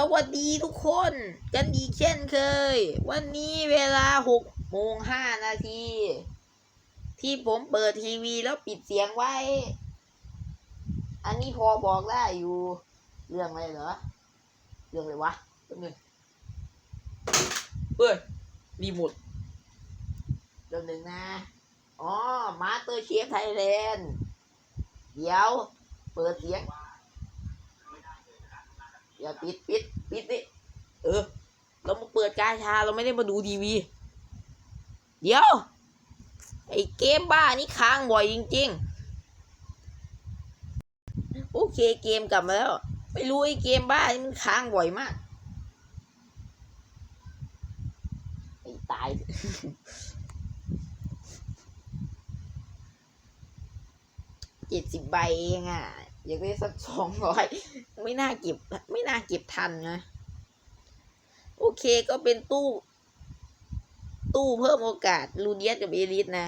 สวัสดีทุกคนกันอีกเช่นเคย วันนี้เวลาหกโมงห้านาที ที่ผมเปิดทีวีแล้วปิดเสียงไว้ อันนี้พอบอกได้อยู่ เรื่องอะไรเหรอ เรื่องอะไรวะแป๊บนึงเฮ้ยรีโมทเรื่องหนึ่งนะ อ๋อมาสเตอร์เชฟไทยแลนด์เดี๋ยว เปิดเสียง อย่าปิดปิดปิดดิเออ เรามาเปิดกาชาเราไม่ได้มาดูทีวี เดี๋ยว ไอ้เกมบ้านี่ค้างบ่อยจริง ๆ โอเคเกมกลับมาแล้ว ไม่รู้ไอ้เกมบ้านี่มันค้างบ่อยมากไอ้ตายเจ็ดสิบใบเองอะ อยากได้สักสองร้อยไม่น่าเก็บ ไม่น่าเก็บทันนะโอเคก็เป็นตู้ ตู้เพิ่มโอกาสลูเดียสกับเอลิสนะ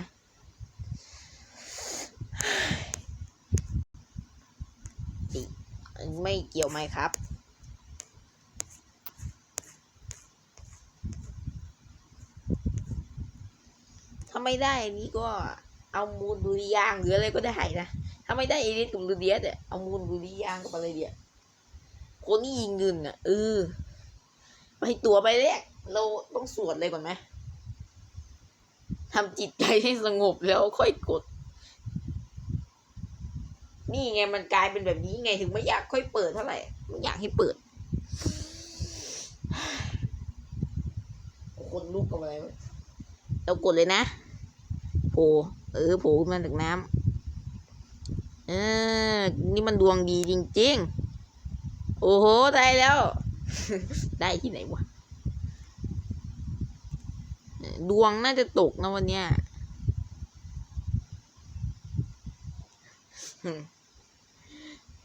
ไม่เกี่ยวไหมครับถ้าไม่ได้นี้ก็เอามูลดูริยางหรืออะไรก็ได้นะ ถ้าไม่ได้เอลิสกับลูเดียสเนี่ยเอามูลดูริยางกับอะไรเดียคนนี้ยิงเงินอะเออไปตัวไปแรก เราต้องสวดเลยก่อนไหมทำจิตใจให้สงบแล้วค่อยกด นี่ไงมันกลายเป็นแบบนี้ไงถึงไม่อยากค่อยเปิดเท่าไหร่ไม่อยากให้เปิด คนลุกกับอะไรเรากดเลยนะโผล่เออโผล่ขึ้นมาจากน้ำ เออ นี่มันดวงดีจริงๆ โอ้โห ได้แล้ว ได้ที่ไหนวะ ดวงน่าจะตกนะวันเนี้ย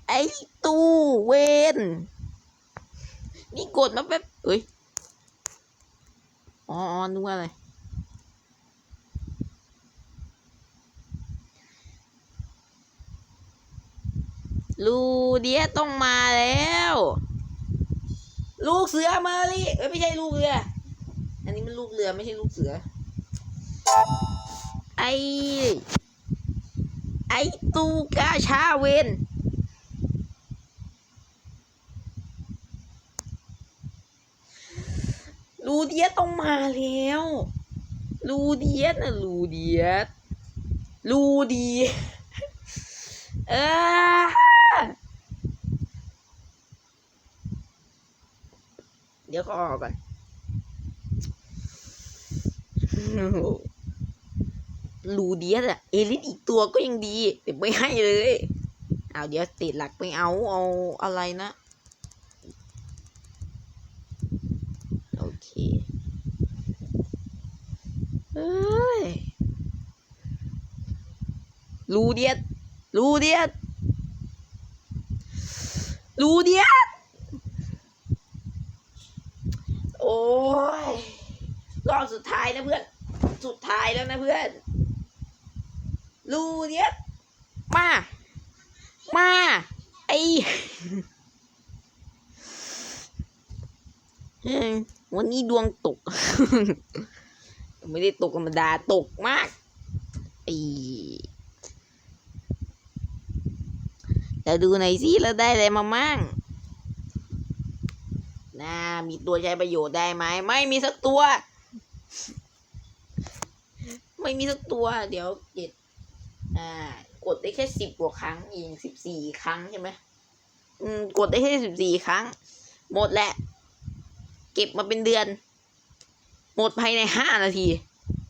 ไอ้ตู้เวนนี่กดมาแป๊บเอ้ย อ๋ออ๋อนึกว่าอะไร ลูเดียต้องมาแล้ว ลูกเสือมาลิเอ้ยไม่ใช่ลูกเรือ อันนี้มันลูกเรือไม่ใช่ลูกเสือ ไอไอตูกาชาเวนลูเดียต้องมาแล้วลูเดียนะลูเดียลูเดียเออ เดี๋ยวก็ออกก่อนลูเดียสอะเอลิสอีกตัวก็ยังดีแต่ไม่ให้เลย เอาเดี๋ยวติดหลักไปเอาเอาอะไรนะ โอเคเอ้ยลูเดียสลูเดียสลูเดียส โอ้ยรอบสุดท้ายนะเพื่อน สุดท้ายแล้วนะเพื่อนลูเดียมา มา ไอวันนี้ดวงตก ไม่ได้ตกธรรมดาตกมากไอเราดูหน่อยสิเราได้อะไรมามั่ง น่ามีตัวใช้ประโยชน์ได้ไหม ไม่มีสักตัว ไม่มีสักตัว เดี๋ยวเจ็ดอ่ากดได้แค่สิบกว่าครั้งเองสิบสี่ครั้งใช่ไหมอืม กดได้แค่สิบสี่ครั้ง หมดแหละ เก็บมาเป็นเดือน หมดภายในห้านาที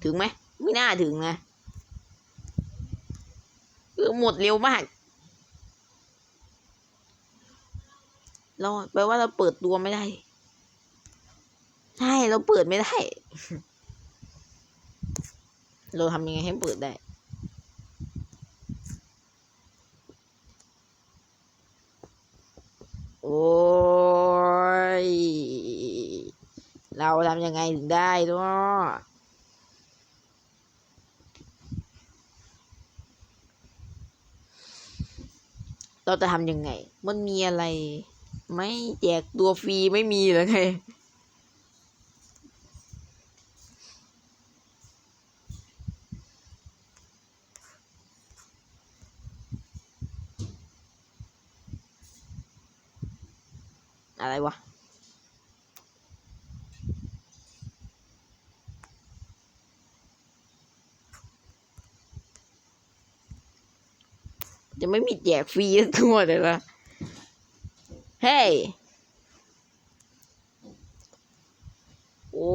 ถึงไหม ไม่น่าถึงนะเออหมดเร็วมาก เราแปลว่าเราเปิดตัวไม่ได้ ใช่เราเปิดไม่ได้ เราทำยังไงให้เปิดได้โอ้ย เราทำยังไงถึงได้เนาะเราจะทำยังไง มันมีอะไร ไม่แจกตัวฟรีไม่มีหรอไง อะไรวะจะไม่มีแจกฟรีสักตัวเลยละเฮ้ย โอ้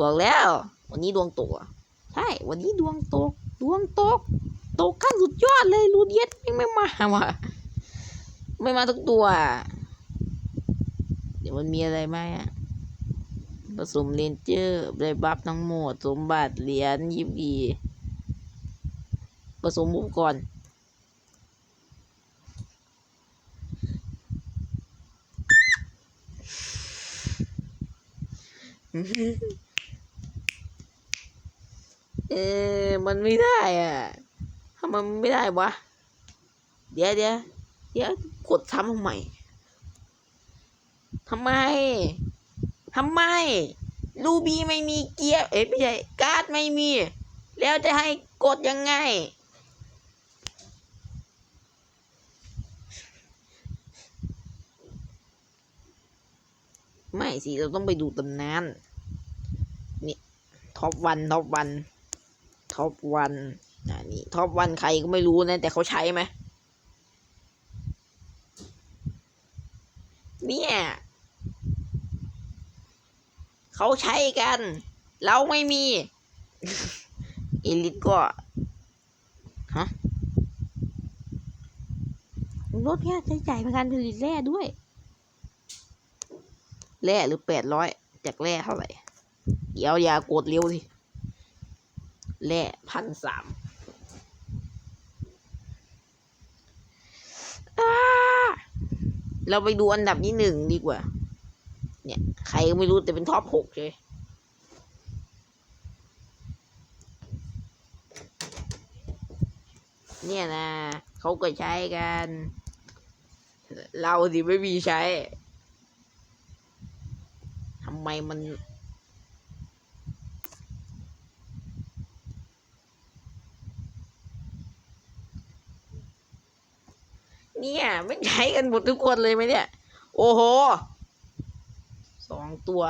บอกแล้ว วันนี้ดวงตกอะใช่ วันนี้ดวงตก ดวงตก ตกขั้นสุดยอดเลย รูดียสยังไม่มาว่ะ ไม่มาทุกตัว เดี๋ยวมันมีอะไรไหมอะผสมเลนเจอร์ได้บัฟทั้งหมด สมบัติเหรียญยิบกีผสมอุปกรณ์เออมันไม่ได้อะทำไมมันไม่ได้วะ เดี๋ยวเดี๋ยว เดี๋ยวกดซ้ำทำไมทำไมทำไม รูบี้ไม่มีเกียร์เอ้ยไม่ใช่การ์ดไม่มี แล้วจะให้กดยังไง ไม่สิ เราต้องไปดูตำนานนี่ท็อปวันท็อปวันท็อปวันอ่านี่ท็อปวันใครก็ไม่รู้นะ แต่เขาใช้ไหม เนี่ยเขาใช้กัน เราไม่มีเอลิทก็ฮะลดค่าใช้จ่ายในการผลิตแร่ด้วย แร่หรือแปดร้อยจากแร่เท่าไหร่ เดี๋ยวอย่ากดเร็วสิแร่พันสาม เราไปดูอันดับที่หนึ่งดีกว่า เนี่ย ใครก็ไม่รู้แต่เป็นท็อปหกเลยเนี่ยนะเขาก็ใช้กัน เราสิไม่มีใช้ทำไมมัน เนี่ยไม่ใช้กันหมดทุกคนเลยไหมเนี่ย โอ้โหสองตัว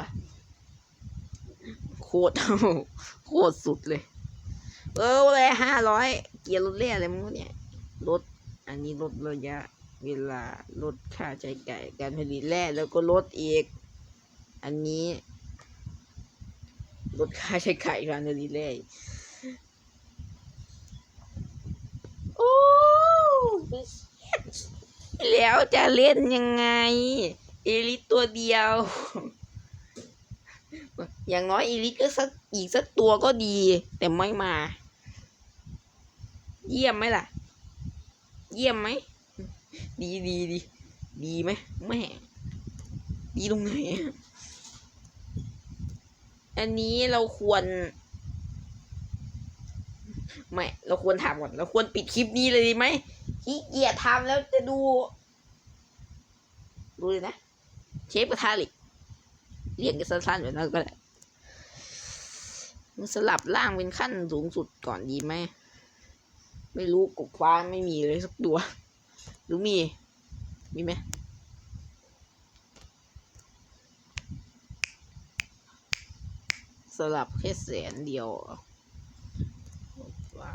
โคตรโคตรสุดเลย เออเลยห้าร้อยเกียร์รถเล่อะไรมั้งเนี่ยลดอันนี้ลดระยะ เวลาลดค่าใช้จ่ายการผลิตแร่แล้วก็ลดอีก อันนี้ลดค่าใช้จ่ายการผลิตแร่โอ้ แล้วจะเล่นยังไง เอลิตตัวเดียว อย่างน้อยเอลิตก็สักอีกสักตัวก็ดี แต่ไม่มา เยี่ยมไหมล่ะ เยี่ยมไหม ดีดีดี ดีไหมแม่ดีตรงไหนอะอันนี้เราควรไม่ เราควรถามก่อน เราควรปิดคลิปนี้เลยดีไหม ขี้เกียจทำแล้วจะดู ดูเลยนะ เชฟกระทะเหล็กเรียกกันสั้นๆแบบนั้นก็ได้สลับล่างเป็นขั้นสูงสุดก่อนดีไหม ไม่รู้กบฟ้าไม่มีเลยสักตัว หรือมี มีไหมสลับแค่แสนเดียวว้า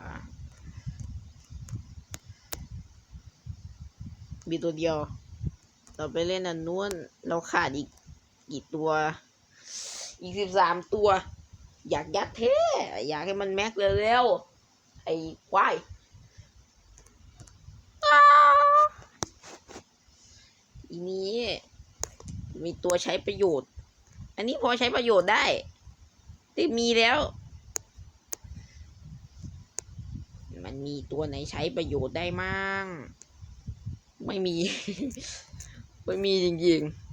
มีตัวเดียว เราไปเล่นอันนู้นเราขาดอีกกี่ตัว อีกสิบสามตัว อยากยัดเท่อยากให้มันแม็กเร็วๆไอ้ควายอีนี้มีตัวใช้ประโยชน์ อันนี้พอใช้ประโยชน์ได้ที่มีแล้ว มันมีตัวไหนใช้ประโยชน์ได้มั่ง ไม่มี ไม่มีจริงๆ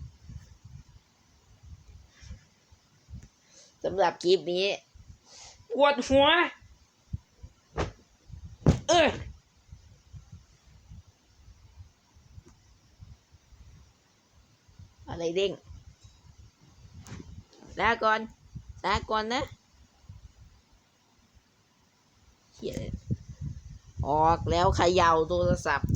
สำหรับคลิปนี้ปวดหัว เอออะไรเด้งลาก่อนลาก่อนนะเขียออกแล้วขย่าโทรศัพท์